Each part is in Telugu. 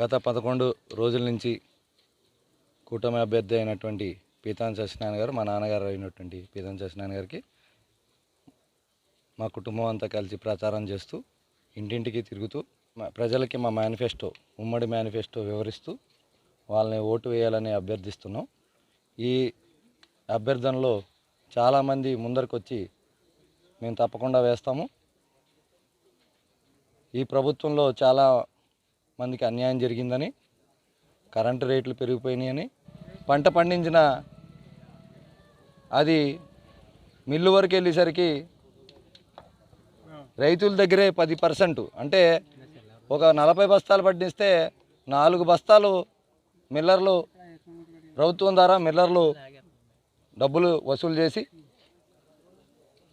గత పదకొండు రోజుల నుంచి కూటమి అభ్యర్థి అయినటువంటి పీతాన్ సత్యనారాయణ గారు మా నాన్నగారు అయినటువంటి పీతాన్ సత్యనారాయణ గారికి మా కుటుంబం అంతా కలిసి ప్రచారం చేస్తూ ఇంటింటికి తిరుగుతూ మా ప్రజలకి మా మేనిఫెస్టో ఉమ్మడి మేనిఫెస్టో వివరిస్తూ వాళ్ళని ఓటు వేయాలని అభ్యర్థిస్తున్నాం. ఈ అభ్యర్థనలో చాలామంది ముందరికొచ్చి మేము తప్పకుండా వేస్తాము. ఈ ప్రభుత్వంలో చాలా మందికి అన్యాయం జరిగిందని కరెంటు రేట్లు పెరిగిపోయినాయని. పంట పండించిన అది మిల్లు వరకు వెళ్ళేసరికి రైతుల దగ్గరే పది పర్సెంట్. అంటే ఒక నలభై బస్తాలు పండిస్తే నాలుగు బస్తాలు మిల్లర్లు ప్రభుత్వం ద్వారా మిల్లర్లు డబ్బులు వసూలు చేసి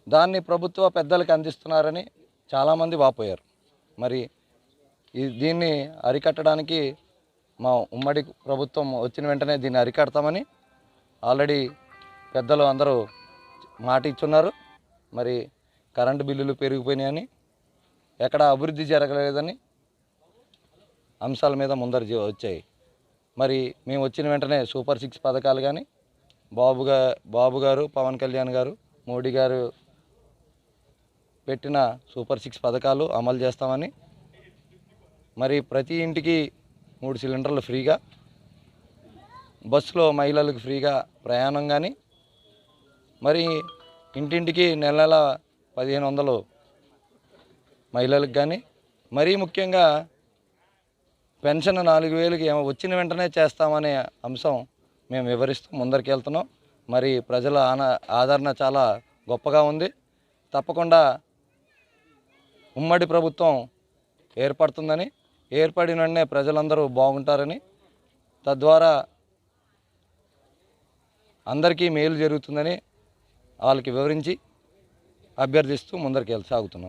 దాన్ని ప్రభుత్వ పెద్దలకు అందిస్తున్నారని చాలామంది వాపోయారు. మరి దీన్ని అరికట్టడానికి మా ఉమ్మడి ప్రభుత్వం వచ్చిన వెంటనే దీన్ని అరికడతామని ఆల్రెడీ పెద్దలు అందరూ మాట ఇచ్చున్నారు. మరి కరెంటు బిల్లులు పెరిగిపోయినాయని ఎక్కడ అభివృద్ధి జరగలేదని అంశాల మీద ముందర వచ్చాయి. మరి మేము వచ్చిన వెంటనే సూపర్ సిక్స్ పథకాలు కానీ బాబుగా బాబు గారు పవన్ కళ్యాణ్ గారు మోడీ గారు పెట్టిన సూపర్ సిక్స్ పథకాలు అమలు చేస్తామని మరి ప్రతి ఇంటికి మూడు సిలిండర్లు ఫ్రీగా బస్సులో మహిళలకు ఫ్రీగా ప్రయాణం కానీ మరి ఇంటింటికి నెల నెల పదిహేను వందలు మహిళలకు కానీ మరీ ముఖ్యంగా పెన్షన్ నాలుగు వేలకి ఏమో వచ్చిన వెంటనే చేస్తామనే అంశం మేము వివరిస్తూ ముందరికి వెళ్తున్నాం. మరి ప్రజల ఆదరణ చాలా గొప్పగా ఉంది. తప్పకుండా ఉమ్మడి ప్రభుత్వం ఏర్పడుతుందని ఏర్పడిన వెంటనే ప్రజలందరూ బాగుంటారని తద్వారా అందరికీ మేలు జరుగుతుందని వాళ్ళకి వివరించి అభ్యర్థిస్తూ ముందరికి వెళ్ళి సాగుతున్నాం.